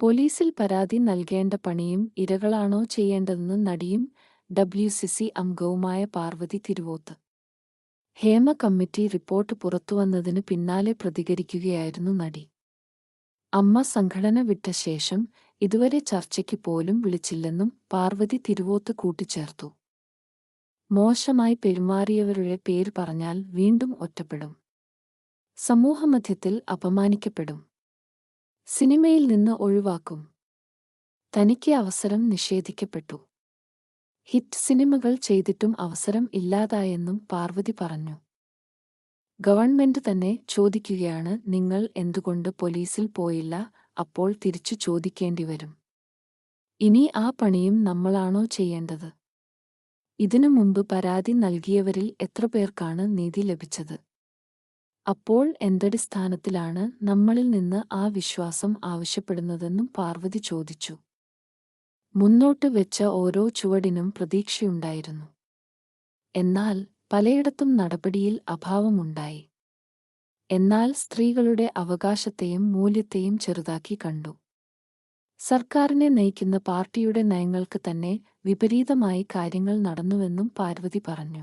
പോലീസിൽ പരാതി നൽകേണ്ട പണിയും ഇരകളാണോ ചെയ്യേണ്ടതെന്ന് നടിയും ഡബ്ല്യു സി സി അംഗവുമായ പാർവതി തിരുവോത്ത്. ഹേമ കമ്മിറ്റി റിപ്പോർട്ട് പുറത്തുവന്നതിന് പിന്നാലെ പ്രതികരിക്കുകയായിരുന്നു നടി. അമ്മ സംഘടന വിട്ട ശേഷം ഇതുവരെ ചർച്ചയ്ക്ക് പോലും വിളിച്ചില്ലെന്നും പാർവതി തിരുവോത്ത് കൂട്ടിച്ചേർത്തു. മോശമായി പെരുമാറിയവരുടെ പേര് പറഞ്ഞാൽ വീണ്ടും ഒറ്റപ്പെടും. സമൂഹമധ്യത്തിൽ അപമാനിക്കപ്പെടും. സിനിമയിൽ നിന്ന് ഒഴിവാക്കും. തനിക്ക് അവസരം നിഷേധിക്കപ്പെട്ടു. ഹിറ്റ് സിനിമകൾ ചെയ്തിട്ടും അവസരം ഇല്ലാതായെന്നും പാർവതി പറഞ്ഞു. ഗവൺമെന്റ് തന്നെ ചോദിക്കുകയാണ് നിങ്ങൾ എന്തുകൊണ്ട് പോലീസിൽ പോയില്ല? അപ്പോൾ തിരിച്ചു ചോദിക്കേണ്ടി വരും. ഇനി ആ പണിയും നമ്മളാണോ ചെയ്യേണ്ടത്? ഇതിനു മുമ്പ് പരാതി നൽകിയവരിൽ എത്ര പേർക്കാണ് നീതി ലഭിച്ചത്? അപ്പോൾ എന്തടിസ്ഥാനത്തിലാണ് നമ്മളിൽ നിന്ന് ആ വിശ്വാസം ആവശ്യപ്പെടുന്നതെന്നും പാർവതി ചോദിച്ചു. മുന്നോട്ട് വെച്ച ഓരോ ചുവടിനും പ്രതീക്ഷയുണ്ടായിരുന്നു. എന്നാൽ പലയിടത്തും നടപടിയിൽ അഭാവമുണ്ടായി. എന്നാൽ സ്ത്രീകളുടെ അവകാശത്തെയും മൂല്യത്തെയും ചെറുതാക്കി കണ്ടു. സർക്കാരിനെ നയിക്കുന്ന പാർട്ടിയുടെ നയങ്ങൾക്ക് തന്നെ വിപരീതമായി കാര്യങ്ങൾ നടന്നുവെന്നും പാർവതി പറഞ്ഞു.